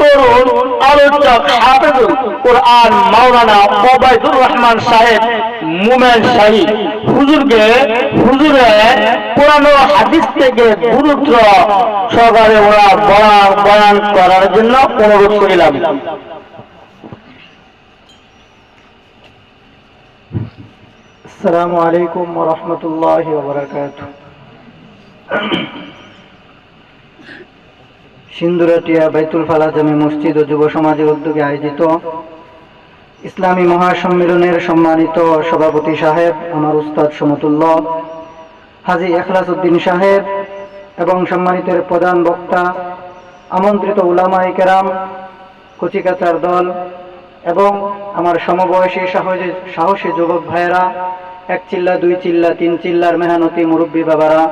তরুণ আলোচক হাফেজুল কোরআন মাওলানা ওবায়দুর রহমান সাহেব, মুমেন হুজুরকে হুজুরে পুরানো হাদিস থেকে গুরুত্ব সহকারে ওরা বয়ান বয়ান করার জন্য অনুরোধ করিলাম। আসসালামু আলাইকুম ওয়া রাহমাতুল্লাহি ওয়া বারাকাতুহু। সিন্দুরাটিয়া বাইতুল ফালা জামে মসজিদ ও যুব সমাজের উদ্যোগে আয়োজিত ইসলামী মহাসম্মেলনের সম্মানিত সভাপতি সাহেব, আমার উস্তাদ সমতুল্লাহ হাজি এখলাস উদ্দিন সাহেব এবং সম্মানিতের প্রধান বক্তা, আমন্ত্রিত উলামাই কেরাম, কচিকাচার দল এবং আমার সমবয়সী সাহসী সাহসী যুবক ভাইয়েরা, এক চিল্লা, দুই চিল্লা, তিন চিল্লার মেহনতি মুরব্বী বাবারা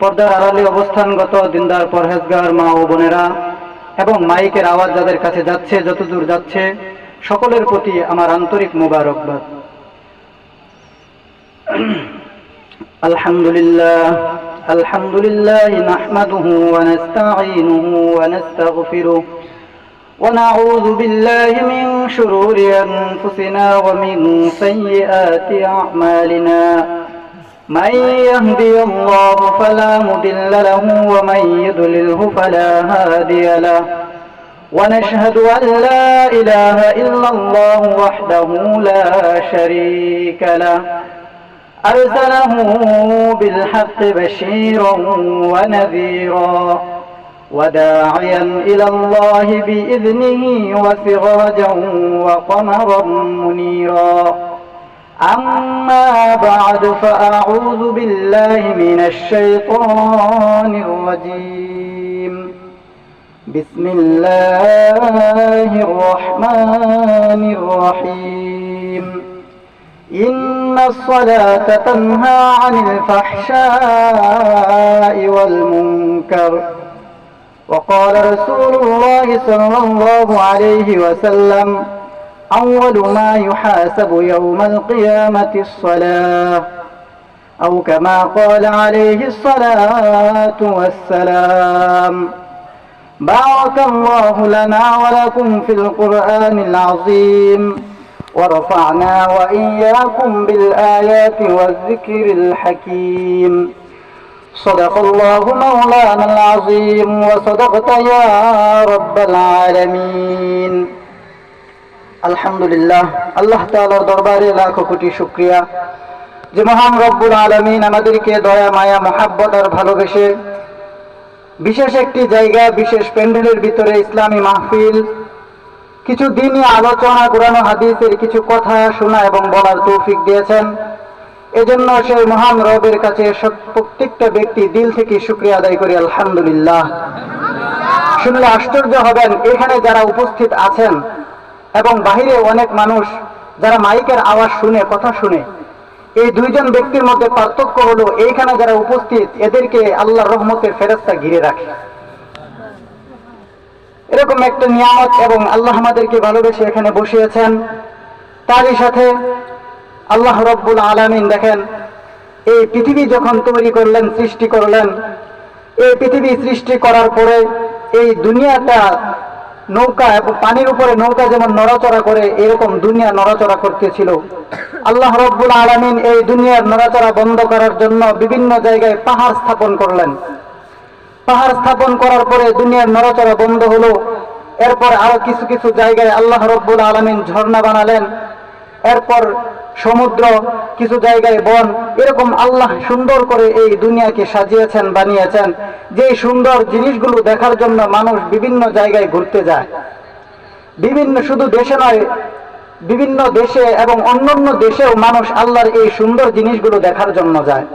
পর্দার আড়ালে অবস্থানগত দিনদার পরহেজগার মা ও বোনেরা এবং মাইকের আওয়াজ যাদের কাছে যাচ্ছে যতদূর যাচ্ছে সকলের প্রতি আমার আন্তরিক মোবারকবাদ আলহামদুলিল্লাহ আলহামদুলিল্লাহ নাহমাদুহু ওয়া নাস্তাঈনুহু ওয়া নাস্তাগফিরুহ ونعوذ بالله من شرور أنفسنا ومن سيئات أعمالنا من يهدي الله فلا مضل له ومن يضلله فلا هادي له. ونشهد أن لا إله إلا الله وحده لا شريك له. أرسله بالحق بشيرا ونذيرا. وداعيا إلى الله بإذنه وسراجا وقمرا منيرا. أما بعد فأعوذ بالله من الشيطان الرجيم. بسم الله الرحمن الرحيم. إن الصلاة تنهى عن الفحشاء والمنكر. وقال رسول الله صلى الله عليه وسلم أول ما يحاسب يوم القيامة الصلاة أو كما قال عليه الصلاة والسلام بارك الله لنا ولكم في القرآن العظيم ورفعنا وإياكم بالآيات والذكر الحكيم. صدق الله مولانا العظيم وصدقت يا رب العالمين. আলহামদুলিল্লাহ, আল্লাহ তাআলার দরবারে লাখো কোটি শুকরিয়া। যে মহান রব্বুল আলামিন আমাদেরকে দয়া, মায়া, মহাব্বত আর ভালোবেসে বিশেষ একটি জায়গা, বিশেষ প্যান্ডেলের ভিতরে ইসলামী মাহফিল, কিছু দিনই আলোচনা, কোরআন হাদিসের কিছু কথা শোনা এবং বলার তৌফিক দিয়েছেন। এজন্য সেই মহান রবের কাছে প্রত্যেকটা ব্যক্তি দিল থেকে শুক্রিয়া আদায় করি, আলহামদুলিল্লাহ। শুনলে আশ্চর্য হবেন, এখানে যারা উপস্থিত আছেন এবং বাহিরে অনেক মানুষ যারা মাইকের আওয়াজ শুনে, কথা শুনে। এই দুইজন ব্যক্তির মধ্যে পার্থক্য হলো, এইখানে যারা উপস্থিত, এদেরকে আল্লাহর রহমতের ফেরস্তা ঘিরে রাখে। এরকম একটা নিয়ামত এবং আল্লাহ আমাদেরকে ভালোবেসে এখানে বসিয়েছেন। তারই সাথে আল্লাহ রব্বুল আলামিন দেখেন, এই পৃথিবী যখন তৈরি করলেন, সৃষ্টি করলেন, এই পৃথিবী সৃষ্টি করার পরে এই দুনিয়াটা নৌকা এবং পানির উপরে নৌকা যেমন নড়াচড়া করে, এরকম দুনিয়া নড়াচড়া করতেছিল। আল্লাহ রব্বুল আলমিন এই দুনিয়ার নড়াচড়া বন্ধ করার জন্য বিভিন্ন জায়গায় পাহাড় স্থাপন করলেন। পাহাড় স্থাপন করার পরে দুনিয়ার নড়াচড়া বন্ধ হলো। এরপর আরও কিছু কিছু জায়গায় আল্লাহ রব্বুল আলমিন ঝর্ণা বানালেন। এরপর সমুদ্র, কিছু জায়গায় বন, এরকম আল্লাহ সুন্দর করে এই দুনিয়াকে সাজিয়েছেন, বানিয়েছেন। যে সুন্দর জিনিসগুলো দেখার জন্য মানুষ বিভিন্ন জায়গায় ঘুরতে যায়। বিভিন্ন শুধু দেশে নয়, বিভিন্ন দেশে এবং অন্যান্য দেশেও মানুষ আল্লাহর এই সুন্দর জিনিসগুলো দেখার জন্য যায়।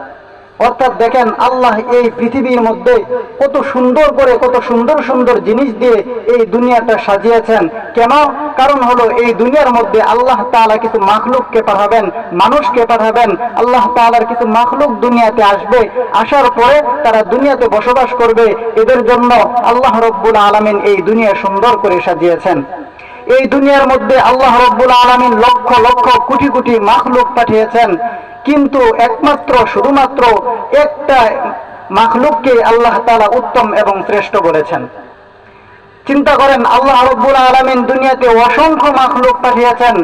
অর্থাৎ দেখেন আল্লাহ এই পৃথিবীর মধ্যে কত সুন্দর করে, কত সুন্দর সুন্দর জিনিস দিয়ে এই দুনিয়াটা সাজিয়েছেন। কেন? কারণ হলো এই দুনিয়ার মধ্যে আল্লাহ তাআলা কিছু মাখলুককে পাঠাবেন, মানুষকে পাঠাবেন। আল্লাহ তাআলার কিছু মাখলুক দুনিয়াতে আসবে, আসার পরে তারা দুনিয়াতে বসবাস করবে। এদের জন্য আল্লাহ রব্বুল আলামিন এই দুনিয়া সুন্দর করে সাজিয়েছেন। এই দুনিয়ার মধ্যে আল্লাহ রব্বুল আলমিন লক্ষ লক্ষ, কোটি কোটি মাখলুক পাঠিয়েছেন। কিন্তু একমাত্র, শুধুমাত্র একটা মাখলুককে আল্লাহ তালা উত্তম এবং শ্রেষ্ঠ বলেছেন। চিন্তা করেন, আল্লাহ রব্বুল আলমিন দুনিয়াতে অসংখ্য মাখলুক পাঠিয়েছেন।